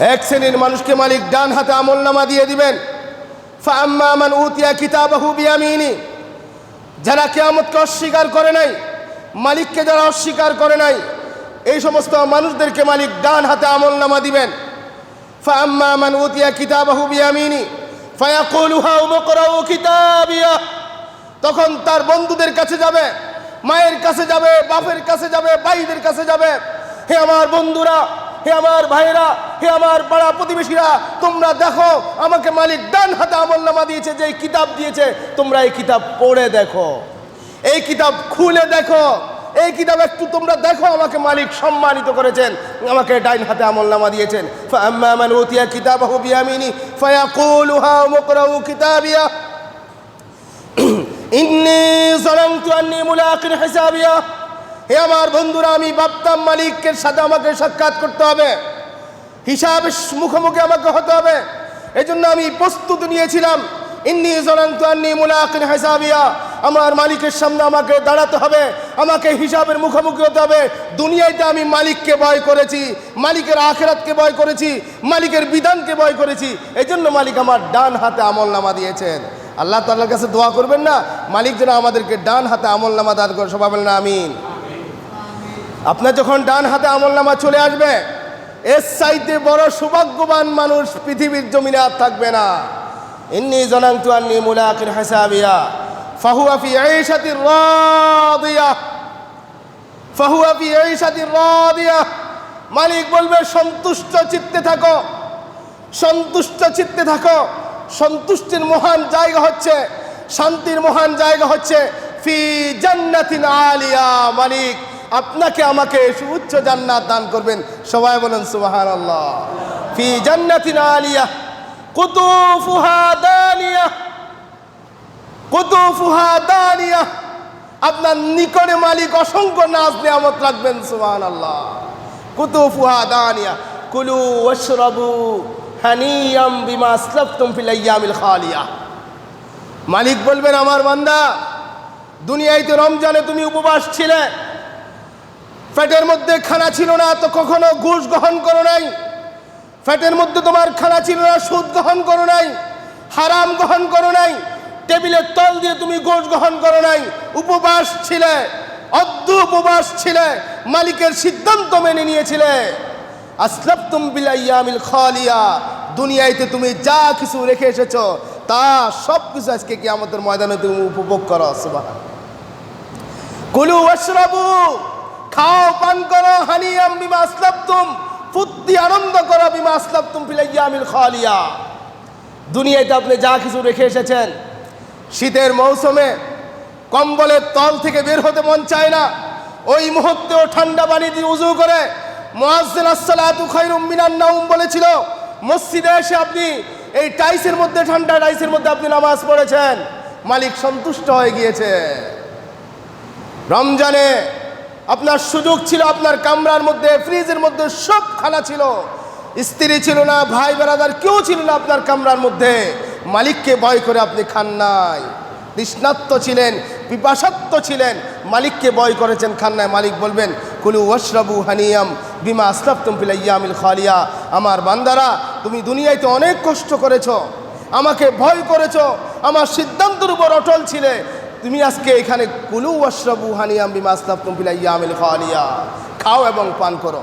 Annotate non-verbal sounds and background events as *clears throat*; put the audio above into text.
এক শ্রেণির মানুষকে মালিক ডান হাতে আমল নামা দিয়ে দিবেন। ফাম্মা মান উতিয়া কিতাবাহু বিয়ামিনি। যারা কেয়ামতকে অস্বীকার করে নাই, মালিককে যারা অস্বীকার করে নাই, এই সমস্ত মানুষদেরকে মালিক ডান হাতে আমল নামা দিবেন। ফাম্মা মান উতিয়া কিতাবাহু বিয়ামিনি তখন তার বন্ধুদের কাছে যাবে, মায়ের কাছে যাবে, বাপের কাছে যাবে, ভাইদের কাছে যাবে। হে আমার বন্ধুরা হে আমার ভাইরা হে আমার পাড়া প্রতিবেশীরা, তোমরা দেখো, আমাকে মালিক ডান হাতে আমল নামা দিয়েছে যে কিতাব দিয়েছে, তোমরা এই কিতাব পড়ে দেখো। এই কিতাব খুলে দেখো। এই কিতাব একটু তোমরা দেখো, আমাকে মালিক সম্মানিত করেছেন, আমাকে ডাইন হাতে আমল নামা দিয়েছেন। মান উতিয়া কিতাবাহু *clears throat* ইন্নি মুলাকিন হিসাবিয়া। হে আমার বন্ধুরা, আমি ভাবতাম মালিকের সাথে আমাকে সাক্ষাৎ করতে হবে। হিসাব মুখোমুখি আমাকে হতে হবে। এই জন্য আমি প্রস্তুত নিয়েছিলাম। ইন্নি জনন্তু আন্নি মুলাকিন হিসাবিয়া। আমার মালিকের সামনে আমাকে দাঁড়াতে হবে, আমাকে হিসাবের মুখোমুখি হতে হবে। দুনিয়াতে আমি মালিককে ভয় করেছি, মালিকের আখেরাতকে ভয় করেছি, মালিকের বিধানকে ভয় করেছি। এই জন্য মালিক আমার ডান হাতে আমল নামা দিয়েছেন। আল্লাহ তাল্লার কাছে দোয়া করবেন না, মালিক যেন আমাদেরকে ডান হাতে আমল নামা দান করে। সবাই বলেন আমিন। আপনার যখন ডান হাতে আমল নামা চলে আসবে, এর চাইতে বড় সৌভাগ্যবান মানুষ পৃথিবীর জমিনে আর থাকবে না। ইন্নি জনান্তু আন্নি মুলাকিন হিসাবিয়া, ফাহুয়া ফি আইশাতির রাদিয়া, ফাহুয়া ফি আইশাতির রাদিয়া। মালিক বলবে, সন্তুষ্ট চিত্তে থাকো, সন্তুষ্ট চিত্তে থাকো। সন্তুষ্টির মহান জায়গা হচ্ছে, শান্তির মহান জায়গা হচ্ছে, ফি জান্নাতিন আলিয়া, মালিক। আপনাকে আমাকে সুউচ্চ জান্নাত দান করবেন। সবাই বলেন সুবাহান আল্লাহ ফি জান্নাতিন আলিয়া, কুতুফুহা দানিয়া কুতুফুহা দানিয়া। আপনার নিকটে মালিক অসংখ্য নাচ নিয়ামত রাখবেন সুবাহান আল্লাহ কুতুফুহা দানিয়া, কুলু ওয়াশরাবু হানিয়াম বিমা আসলাফতুম ফিল আইয়ামিল খালিয়া। মালিক বলবেন, আমার বান্দা, দুনিয়ায় তো রমজানে তুমি উপবাস ছিলে। ফ্যাটের মধ্যে খানা ছিল না, তো কখনো ঘুষ গ্রহণ করো নাই। ফ্যাটের মধ্যে তোমার খানা ছিল না, সুদ গ্রহণ করো নাই, হারাম গ্রহণ করো নাই, টেবিলের তল দিয়ে তুমি গোশ গ্রহণ করো নাই, উপবাস ছিলে অদ্য উপবাস ছিলে, মালিকের সিদ্ধান্ত মেনে নিয়েছিলে। আসলাফ তুম বিলাইয়ামিল খালিয়া দুনিয়াইতে তুমি যা কিছু রেখে এসেছ, তা সব কিছু আজকে কি আমাদের ময়দানে তুমি উপভোগ করো সুবাহ কুলু ওয়াশরাবু খাও, পান করো, হানিয়াম বিমা আসলাফতুম ফুর্তি আনন্দ করো, বিমা আসলাফতুম ফিল আইয়ামিল খালিয়া। দুনিয়াতে আপনি যা কিছু রেখে এসেছেন, শীতের মৌসুমে কম্বলের তল থেকে বের হতে মন চায় না। ওই মুহূর্তেও ঠান্ডা পানি দিয়ে উজু করে মুয়াজ্জিন আসসালাতু খায়রুম মিনান নাউম বলেছিল, মসজিদে এসে আপনি এই টাইসের মধ্যে, ঠান্ডা টাইসের মধ্যে আপনি নামাজ পড়েছেন। মালিক সন্তুষ্ট হয়ে গিয়েছে। রমজানে আপনার সুযোগ ছিল, আপনার কামরার মধ্যে, ফ্রিজের মধ্যে সব খানা ছিল। স্ত্রী ছিল না, ভাই বেড়াদার কেউ ছিল না আপনার কামরার মধ্যে। মালিককে ভয় করে আপনি খান নাই। তৃষ্ণাত্ম ছিলেন পিপাসাত্ম ছিলেন, মালিককে ভয় করেছেন, খান নাই। মালিক বলবেন, কুলু ওয়াশরাবু হানিয়াম বিমা আসলাফ তুমফিল ইয়ামিল খালিয়া। আমার বান্দারা, তুমি দুনিয়ায় তো অনেক কষ্ট করেছ, আমাকে ভয় করেছ, আমার সিদ্ধান্তের উপর অটল ছিলে। তুমি আজকে এখানে কুলু ওয়াশরাবু হানিয়াম বিমাস্তাব তুমফিল ইয়ামিল খালিয়া খাও এবং পান করো।